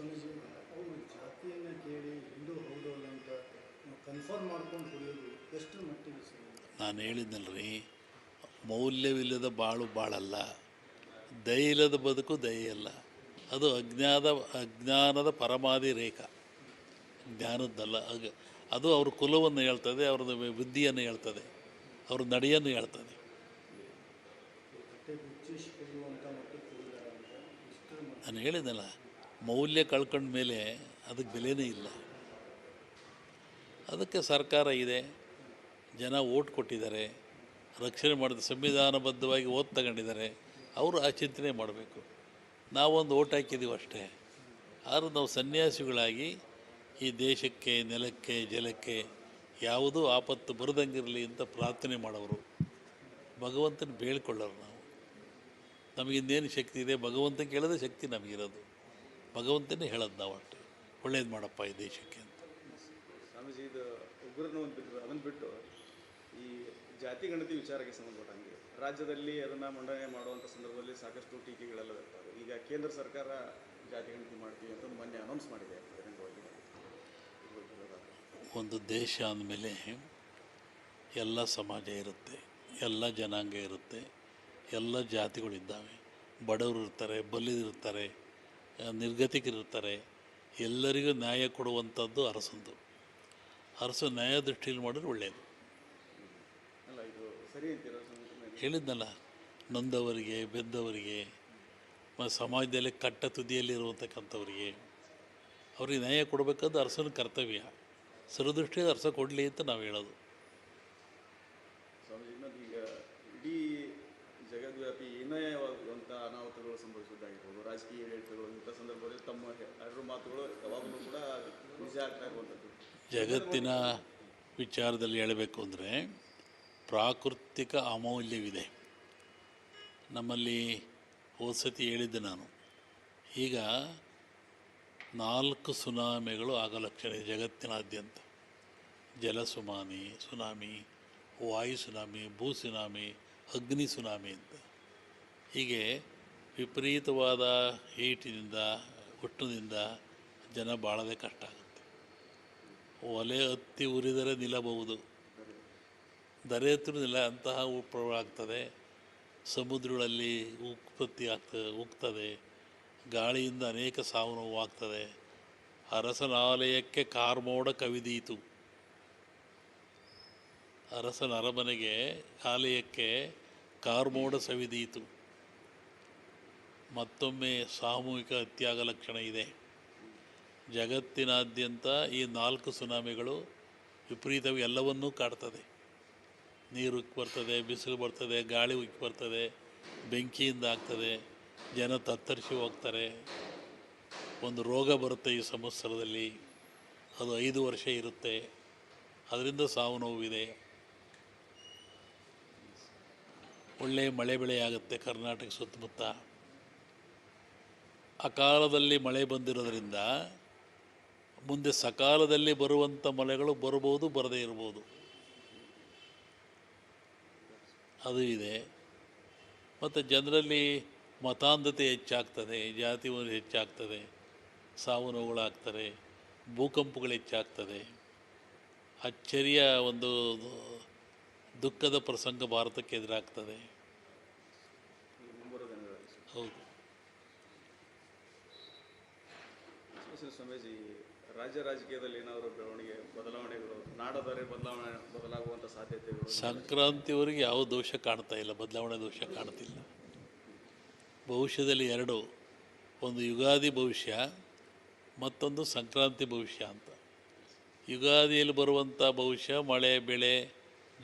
ಸ್ವಾಮೀಜಿ ಅವರು ಜಾತಿಯನ್ನು ಕೇಳಿ ಹಿಂದೂ ಅಂತ ಕನ್ಫರ್ಮ್ ಮಾಡ್ಕೊಂಡು ಕುಡಿಯೋದು ಎಷ್ಟು ಮಟ್ಟಿಗೆ ನಾನು ಹೇಳಿದ್ನಲ್ರಿ ಮೌಲ್ಯವಿಲ್ಲದ ಬಾಳು ಬಾಳಲ್ಲ ದೈಲದ ಬದುಕು ದಯೆಯಲ್ಲ. ಅದು ಅಜ್ಞಾದ ಅಜ್ಞಾನದ ಪರಮಾದಿ ರೇಖಾ. ಜ್ಞಾನದ್ದಲ್ಲ ಅಗ ಅದು ಅವ್ರ ಕುಲವನ್ನು ಹೇಳ್ತದೆ ಅವ್ರದ್ದು ಬುದ್ಧಿಯನ್ನು ಹೇಳ್ತದೆ ಅವ್ರ ನಡೆಯನ್ನು ಹೇಳ್ತದೆ. ನಾನು ಹೇಳಿದ್ನಲ್ಲ ಮೌಲ್ಯ ಕಳ್ಕೊಂಡ ಮೇಲೆ ಅದಕ್ಕೆ ಬೆಲೆನೇ ಇಲ್ಲ. ಅದಕ್ಕೆ ಸರ್ಕಾರ ಇದೆ, ಜನ ಓಟ್ ಕೊಟ್ಟಿದ್ದಾರೆ, ರಕ್ಷಣೆ ಮಾಡಿದ ಸಂವಿಧಾನಬದ್ಧವಾಗಿ ಓದ್ ತಗೊಂಡಿದ್ದಾರೆ, ಅವರು ಆ ಚಿಂತನೆ ಮಾಡಬೇಕು. ನಾವೊಂದು ಓಟ್ ಹಾಕಿದ್ದೀವಿ ಅಷ್ಟೇ. ಆದರೂ ನಾವು ಸನ್ಯಾಸಿಗಳಾಗಿ ಈ ದೇಶಕ್ಕೆ, ನೆಲಕ್ಕೆ, ಜಲಕ್ಕೆ ಯಾವುದೂ ಆಪತ್ತು ಬರದಂಗಿರಲಿ ಅಂತ ಪ್ರಾರ್ಥನೆ ಮಾಡೋರು. ಭಗವಂತನ ಬೇಳ್ಕೊಳ್ಳೋರು ನಾವು. ನಮಗಿನ್ನೇನು ಶಕ್ತಿ ಇದೆ? ಭಗವಂತ ಕೇಳೋದೇ ಶಕ್ತಿ ನಮಗಿರೋದು. ಭಗವಂತನೇ ಹೇಳೋದು ನಾವು ಅಷ್ಟೇ. ಒಳ್ಳೇದು ಮಾಡಪ್ಪ ಈ ದೇಶಕ್ಕೆ ಅಂತ. ಸ್ವಾಮೀಜಿ ಇದು ಉಗ್ರನ ಬಿಟ್ಟು ಅದನ್ನು ಬಿಟ್ಟು ಈ ಜಾತಿ ಗಣತಿ ವಿಚಾರಕ್ಕೆ ಸಂಬಂಧಪಟ್ಟಂಗೆ ರಾಜ್ಯದಲ್ಲಿ ಅದನ್ನು ಮಂಡನೆ ಮಾಡುವಂಥ ಸಂದರ್ಭದಲ್ಲಿ ಸಾಕಷ್ಟು ಟೀಕೆಗಳೆಲ್ಲ ಬರ್ತವೆ. ಈಗ ಕೇಂದ್ರ ಸರ್ಕಾರ ಜಾತಿ ಗಣತಿ ಮಾಡ್ತೀವಿ ಅಂತ ಮೊನ್ನೆ ಅನೌನ್ಸ್ ಮಾಡಿದೆ. ಒಂದು ದೇಶ ಅಂದಮೇಲೆ ಎಲ್ಲ ಸಮಾಜ ಇರುತ್ತೆ ಎಲ್ಲ ಜನಾಂಗ ಇರುತ್ತೆ ಎಲ್ಲ ಜಾತಿಗಳಿದ್ದಾವೆ ಬಡವರು ಇರ್ತಾರೆ ಬಲ್ಲಿದಿರ್ತಾರೆ ನಿರ್ಗತಿಕರಿರ್ತಾರೆ. ಎಲ್ಲರಿಗೂ ನ್ಯಾಯ ಕೊಡುವಂಥದ್ದು ಅರಸಂದು. ಅರಸು ನ್ಯಾಯ ದೃಷ್ಟಿಯಲ್ಲಿ ಮಾಡಿದ್ರೆ ಒಳ್ಳೆಯದು? ಹೇಳಿದ್ನಲ್ಲ ನೊಂದವರಿಗೆ ಬೆದ್ದವರಿಗೆ ಮತ್ತು ಸಮಾಜದಲ್ಲಿ ಕಟ್ಟ ತುದಿಯಲ್ಲಿರುವಂತಕ್ಕಂಥವ್ರಿಗೆ ಅವ್ರಿಗೆ ನ್ಯಾಯ ಕೊಡಬೇಕಾದ್ದು ಅರಸನ ಕರ್ತವ್ಯ. ಸರದೃಷ್ಟಿ ಅರಸ ಕೊಡಲಿ ಅಂತ ನಾವು ಹೇಳೋದು. ಇಡೀ ಜಗದ್ವ್ಯಾಪಿ ಅನಾಹುತಗಳು ಸಂಭವಿಸುವುದಾಗಿರ್ಬೋದು. ರಾಜಕೀಯ ಏರಿಳಿತಗಳು ಇಂಥ ಸಂದರ್ಭದಲ್ಲಿ ತಮ್ಮ ಎರಡು ಮಾತುಗಳು ಯಾವಾಗಲೂ ಕೂಡ ನಿಜ ಆಗ್ತಾ ಜಗತ್ತಿನ ವಿಚಾರದಲ್ಲಿ ಹೇಳಬೇಕು ಅಂದರೆ ಪ್ರಾಕೃತಿಕ ಅಮೌಲ್ಯವಿದೆ. ನಮ್ಮಲ್ಲಿ ಓಸತಿ ಸತಿ ಹೇಳಿದ್ದೆ ನಾನು. ಈಗ ನಾಲ್ಕು ಸುನಾಮಿಗಳು ಆಗಲಕ್ಷಣ ಇದೆ ಜಗತ್ತಿನಾದ್ಯಂತ. ಜಲ ಸುನಾಮಿ ಸುನಾಮಿ, ವಾಯು ಸುನಾಮಿ, ಭೂ ಸುನಾಮಿ, ಅಗ್ನಿ ಸುನಾಮಿ ಅಂತ. ಹೀಗೆ ವಿಪರೀತವಾದ ಹೀಟಿನಿಂದ, ಹುಟ್ಟಿನಿಂದ ಜನ ಬಾಳದೆ ಕಷ್ಟ ಆಗುತ್ತೆ ಒಲೆ ಹತ್ತಿ ಉರಿದರೆ ನಿಲ್ಲಬಹುದು. ದರೆ ಹತ್ತಿರ ನಿಲ್ಲ, ಅಂತಹ ಆಗ್ತದೆ ಸಮುದ್ರಗಳಲ್ಲಿ ಉತ್ಪತ್ತಿ ಆಗ್ತದೆ ಹೋಗ್ತದೆ ಗಾಳಿಯಿಂದ ಅನೇಕ ಸಾವು ನೋವು ಆಗ್ತದೆ. ಅರಸನಾಲಯಕ್ಕೆ ಕಾರ್ಮೋಡ ಕವಿದೀತು. ಅರಸನ ಅರಮನೆಗೆ, ಆಲಯಕ್ಕೆ ಕಾರ್ಮೋಡ ಸವಿದೀತು. ಮತ್ತೊಮ್ಮೆ ಸಾಮೂಹಿಕ ಅತ್ಯಾಗ ಲಕ್ಷಣ ಇದೆ. ಜಗತ್ತಿನಾದ್ಯಂತ ಈ ನಾಲ್ಕು ಸುನಾಮಿಗಳು ವಿಪರೀತ ಎಲ್ಲವನ್ನೂ ಕಾಡ್ತದೆ. ನೀರು ಉಕ್ಕಿ ಬರ್ತದೆ, ಬಿಸಿಲು ಬರ್ತದೆ, ಗಾಳಿ ಉಕ್ಕಿ ಬರ್ತದೆ, ಬೆಂಕಿಯಿಂದ ಆಗ್ತದೆ, ಜನ ತತ್ತರಿಸಿ ಹೋಗ್ತಾರೆ. ಒಂದು ರೋಗ ಬರುತ್ತೆ ಈ ಸಂವತ್ಸರದಲ್ಲಿ. ಅದು ಐದು ವರ್ಷ ಇರುತ್ತೆ. ಅದರಿಂದ ಸಾವು ನೋವಿದೆ. ಒಳ್ಳೆಯ ಮಳೆ ಬೆಳೆ ಆಗುತ್ತೆ ಕರ್ನಾಟಕ ಸುತ್ತಮುತ್ತ. ಅಕಾಲದಲ್ಲಿ ಮಳೆ ಬಂದಿರೋದ್ರಿಂದ ಮುಂದೆ ಸಕಾಲದಲ್ಲಿ ಬರುವಂಥ ಮಳೆಗಳು ಬರಬಹುದು, ಬರದೇ ಇರ್ಬೋದು ಅದು ಇದೆ. ಮತ್ತು ಜನರಲ್ಲಿ ಮತಾಂಧತೆ ಹೆಚ್ಚಾಗ್ತದೆ, ಜಾತಿ ಹೆಚ್ಚಾಗ್ತದೆ, ಸಾವು ನೋವುಗಳಾಗ್ತದೆ, ಭೂಕಂಪಗಳು ಹೆಚ್ಚಾಗ್ತದೆ. ಅಚ್ಚರಿಯ ಒಂದು ದುಃಖದ ಪ್ರಸಂಗ ಭಾರತಕ್ಕೆ ಎದುರಾಗ್ತದೆ ಈ ಮುಂಬರುವ ದಿನಗಳಲ್ಲಿ ಹೌದು ಶ್ರೀ ಸ್ವಾಮೀಜಿ ರಾಜ್ಯ ರಾಜಕೀಯದಲ್ಲಿ ಏನಾದರೂ ಬೆಳವಣಿಗೆ, ಬದಲಾವಣೆಗಳು ನಾಡದರೆ ಬದಲಾವಣೆ ಬದಲಾಗುವಂಥ ಸಾಧ್ಯತೆಗಳು? ಸಂಕ್ರಾಂತಿವರೆಗೆ ಯಾವ ದೋಷ ಕಾಣ್ತಾ ಇಲ್ಲ, ಬದಲಾವಣೆ ದೋಷ ಕಾಣ್ತಿಲ್ಲ. ಭವಿಷ್ಯದಲ್ಲಿ ಎರಡು, ಒಂದು ಯುಗಾದಿ ಭವಿಷ್ಯ, ಮತ್ತೊಂದು ಸಂಕ್ರಾಂತಿ ಭವಿಷ್ಯ ಅಂತ. ಯುಗಾದಿಯಲ್ಲಿ ಬರುವಂಥ ಭವಿಷ್ಯ, ಮಳೆ, ಬೆಳೆ,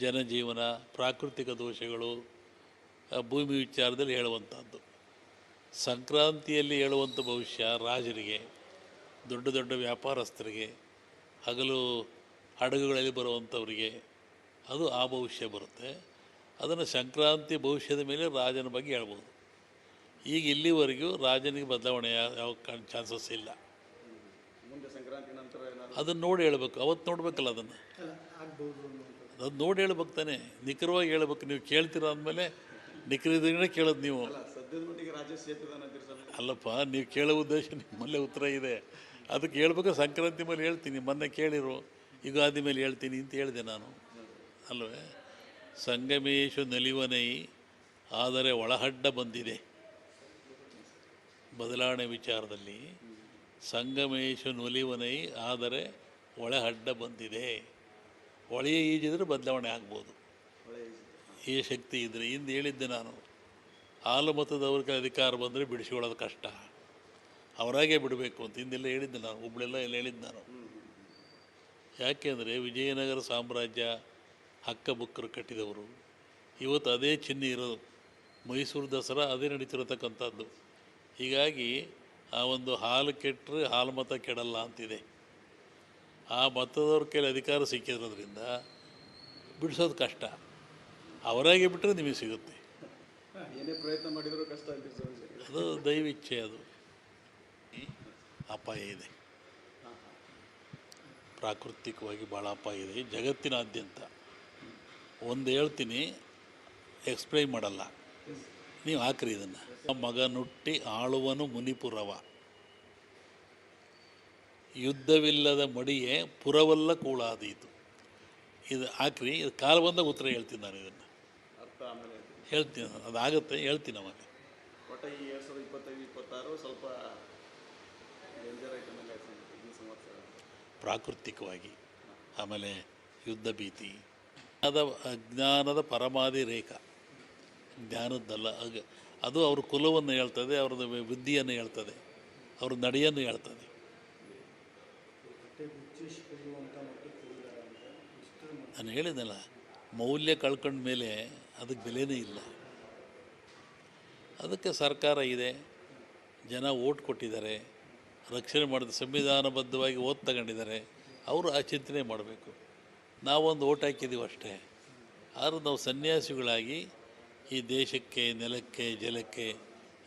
ಜನಜೀವನ, ಪ್ರಾಕೃತಿಕ ದೋಷಗಳು ಭೂಮಿ ವಿಚಾರದಲ್ಲಿ ಹೇಳುವಂಥದ್ದು ಸಂಕ್ರಾಂತಿಯಲ್ಲಿ ಹೇಳುವಂಥ ಭವಿಷ್ಯ ರಾಜರಿಗೆ ದೊಡ್ಡ ದೊಡ್ಡ ವ್ಯಾಪಾರಸ್ಥರಿಗೆ ಹಗಲು ಹಡಗುಗಳಲ್ಲಿ ಬರುವಂಥವರಿಗೆ ಅದು ಆ ಭವಿಷ್ಯ ಬರುತ್ತೆ. ಅದನ್ನು ಸಂಕ್ರಾಂತಿ ಭವಿಷ್ಯದ ಮೇಲೆ ರಾಜನ ಬಗ್ಗೆ ಹೇಳ್ಬೋದು. ಈಗ ಇಲ್ಲಿವರೆಗೂ ರಾಜನಿಗೆ ಬದಲಾವಣೆ ಯಾವ ಚಾನ್ಸಸ್ ಇಲ್ಲ. ಮುಂದೆ ಸಂಕ್ರಾಂತಿ ನಂತರ ಏನಾದರೂ ಅದನ್ನು ನೋಡಿ ಹೇಳ್ಬೇಕು. ಅವತ್ತು ನೋಡ್ಬೇಕಲ್ಲ ಅದನ್ನು. ಅದು ನೋಡಿ ಹೇಳ್ಬೇಕು ತಾನೆ. ನಿಖರವಾಗಿ ಹೇಳ್ಬೇಕು. ನೀವು ಕೇಳ್ತೀರ ಅಂದಮೇಲೆ ನಿಖರದಿಂದ ಕೇಳೋದು ನೀವು. ಅಲ್ಲಪ್ಪ ನೀವು ಕೇಳೋ ಉದ್ದೇಶ ನಿಮ್ಮಲ್ಲೇ ಉತ್ತರ ಇದೆ. ಅದಕ್ಕೆ ಹೇಳ್ಬೇಕು, ಸಂಕ್ರಾಂತಿ ಮೇಲೆ ಹೇಳ್ತೀನಿ, ಮೊನ್ನೆ ಕೇಳಿರು, ಯುಗಾದಿ ಮೇಲೆ ಹೇಳ್ತೀನಿ ಅಂತ ಹೇಳಿದೆ ನಾನು. ಅಲ್ವೇ? ಸಂಗಮೇಶು ನಲಿವನೈ, ಆದರೆ ಒಳಹಡ್ಡ ಬಂದಿದೆ. ಬದಲಾವಣೆ ವಿಚಾರದಲ್ಲಿ, ಸಂಗಮೇಶು ನಲಿವನೈ, ಆದರೆ ಒಳಹಡ್ಡ ಬಂದಿದೆ. ಒಳೆಯ ಈಜಿದ್ರೆ ಬದಲಾವಣೆ ಆಗ್ಬೋದು. ಈ ಶಕ್ತಿ ಇದ್ದರೆ ಇಂದು ಹೇಳಿದ್ದೆ ನಾನು, ಹಾಲು ಮತದವ್ರಿಗೆ ಅಧಿಕಾರ ಬಂದರೆ ಬಿಡಿಸಿಕೊಳ್ಳೋದು ಕಷ್ಟ. ಅವರಾಗೆ ಬಿಡಬೇಕು ಅಂತ ಹಿಂದೆಲ್ಲ ಹೇಳಿದ್ದೆ ನಾನು ಹುಬ್ಳೆಲ್ಲ ಎಲ್ಲ ಹೇಳಿದ್ದೆ ನಾನು. ಯಾಕೆಂದರೆ ವಿಜಯನಗರ ಸಾಮ್ರಾಜ್ಯ ಹಕ್ಕ ಬುಕ್ಕರು ಕಟ್ಟಿದವರು. ಇವತ್ತು ಅದೇ ಚಿಹ್ನೆ ಇರೋದು. ಮೈಸೂರು ದಸರಾ ಅದೇ ನಡೀತಿರತಕ್ಕಂಥದ್ದು. ಹೀಗಾಗಿ ಆ ಒಂದು ಹಾಲು ಕೆಟ್ಟರೆ ಹಾಲು ಮತ ಕೆಡಲ್ಲ ಅಂತಿದೆ. ಆ ಮತದವ್ರ ಕೈಲಿ ಅಧಿಕಾರ ಸಿಕ್ಕಿರೋದ್ರಿಂದ ಬಿಡಿಸೋದು ಕಷ್ಟ. ಅವರಾಗೆ ಬಿಟ್ಟರೆ ನಿಮಗೆ ಸಿಗುತ್ತೆ. ಏನೇ ಪ್ರಯತ್ನ ಮಾಡಿದರೂ ಕಷ್ಟ ಅದು ದೈವಿಚ್ಛೆ ಅದು. ಅಪಾಯ ಇದೆ. ಪ್ರಾಕೃತಿಕವಾಗಿ ಭಾಳ ಅಪಾಯ ಇದೆ. ಜಗತ್ತಿನಾದ್ಯಂತ ಒಂದು ಹೇಳ್ತೀನಿ ಎಕ್ಸ್ಪ್ಲೈನ್ ಮಾಡಲ್ಲ. ನೀವು ಹಾಕ್ರಿ ಇದನ್ನು. ಮಗ ನುಟ್ಟಿ ಆಳುವನು ಮುನಿಪುರವ. ಯುದ್ಧವಿಲ್ಲದ ಮಡಿಯೇ ಪುರವಲ್ಲ ಕೂಳಾದೀತು. ಇದು ಹಾಕ್ರಿ ಇದು ಕಾಲ ಬಂದಾಗ ಉತ್ತರ ಹೇಳ್ತೀನಿ ನಾನು ಇದನ್ನು. ಹೇಳ್ತೀನಿ. ಅದಾಗುತ್ತೆ ಹೇಳ್ತೀನಿ ಅವಾಗ ಪ್ರಾಕೃತಿಕವಾಗಿ, ಆಮೇಲೆ ಯುದ್ಧ ಭೀತಿ, ಅದ ಅಜ್ಞಾನದ ಪರಮಾದಿ ರೇಖಾ. ಜ್ಞಾನದ್ದಲ್ಲ ಅದು ಅವ್ರ ಕುಲವನ್ನು ಹೇಳ್ತದೆ, ಅವ್ರದ್ದು ಬುದ್ಧಿಯನ್ನು ಹೇಳ್ತದೆ, ಅವ್ರ ನಡೆಯನ್ನು ಹೇಳ್ತದೆ. ನಾನು ಹೇಳಿದ್ನಲ್ಲ, ಮೌಲ್ಯ ಕಳ್ಕೊಂಡ ಮೇಲೆ ಅದಕ್ಕೆ ಬೆಲೆನೇ ಇಲ್ಲ. ಅದಕ್ಕೆ ಸರ್ಕಾರ ಇದೆ, ಜನ ಓಟ್ ಕೊಟ್ಟಿದ್ದಾರೆ. ರಕ್ಷಣೆ ಮಾಡಿದ ಸಂವಿಧಾನಬದ್ಧವಾಗಿ ಓದ್ ತಗೊಂಡಿದ್ದಾರೆ, ಅವರು ಆ ಚಿಂತನೆ ಮಾಡಬೇಕು. ನಾವೊಂದು ಓಟ್ ಹಾಕಿದ್ದೀವಿ ಅಷ್ಟೇ. ಆದರೂ ನಾವು ಸನ್ಯಾಸಿಗಳಾಗಿ ಈ ದೇಶಕ್ಕೆ, ನೆಲಕ್ಕೆ, ಜಲಕ್ಕೆ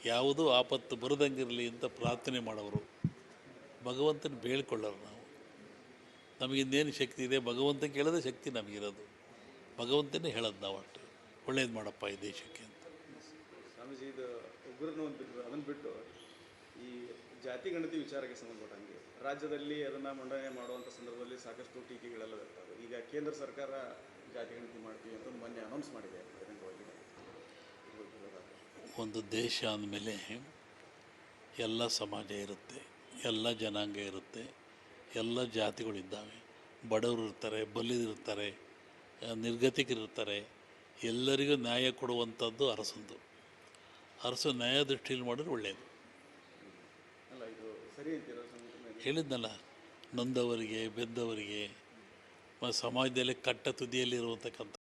ಯಾವುದೂ ಆಪತ್ತು ಬರದಂಗಿರಲಿ ಅಂತ ಪ್ರಾರ್ಥನೆ ಮಾಡೋರು. ಭಗವಂತನ ಬೇಳ್ಕೊಳ್ಳೋರು ನಾವು. ನಮಗಿನ್ನೇನು ಶಕ್ತಿ ಇದೆ? ಭಗವಂತ ಕೇಳೋದೇ ಶಕ್ತಿ ನಮಗಿರೋದು. ಭಗವಂತನೇ ಹೇಳೋದು ನಾವು ಅಷ್ಟು. ಒಳ್ಳೇದು ಮಾಡಪ್ಪ ಈ ದೇಶಕ್ಕೆ ಅಂತ. ಸ್ವಾಮೀಜಿ, ಇದು ಉಗ್ರನ ಒಂದು ಬಿಟ್ಟರು ಅದನ್ನು ಬಿಟ್ಟು ಈ ಜಾತಿ ಗಣತಿ ವಿಚಾರಕ್ಕೆ ಸಂಬಂಧಪಟ್ಟಂಗೆ ರಾಜ್ಯದಲ್ಲಿ ಅದನ್ನು ಮಂಡನೆ ಮಾಡುವಂಥ ಸಂದರ್ಭದಲ್ಲಿ ಸಾಕಷ್ಟು ಟೀಕೆಗಳೆಲ್ಲ ಇರ್ತವೆ. ಈಗ ಕೇಂದ್ರ ಸರ್ಕಾರ ಜಾತಿ ಗಣತಿ ಮಾಡ್ತೀವಿ ಅಂತ ಮೊನ್ನೆ ಅನೌನ್ಸ್ ಮಾಡಿದೆ ಬಹಿರಂಗವಾಗಿ. ಒಂದು ದೇಶ ಅಂದಮೇಲೆ ಎಲ್ಲ ಸಮಾಜ ಇರುತ್ತೆ, ಎಲ್ಲ ಜನಾಂಗ ಇರುತ್ತೆ, ಎಲ್ಲ ಜಾತಿಗಳಿದ್ದಾವೆ. ಬಡವರು ಇರ್ತಾರೆ ಬಲ್ಲಿದಿರ್ತಾರೆ ನಿರ್ಗತಿಕರಿರ್ತಾರೆ ಎಲ್ಲರಿಗೂ ನ್ಯಾಯ ಕೊಡುವಂಥದ್ದು ಅರಸಂದು. ಅರಸು ನ್ಯಾಯ ದೃಷ್ಟಿಯಲ್ಲಿ ಮಾಡಿದ್ರೆ ಒಳ್ಳೆಯದು ಹೇಳಿದ್ನಲ್ಲ ನೊಂದವರಿಗೆ ಬೆದ್ದವರಿಗೆ ಸಮಾಜದಲ್ಲಿ ಕಟ್ಟ ತುದಿಯಲ್ಲಿರುವಂತಕ್ಕಂಥ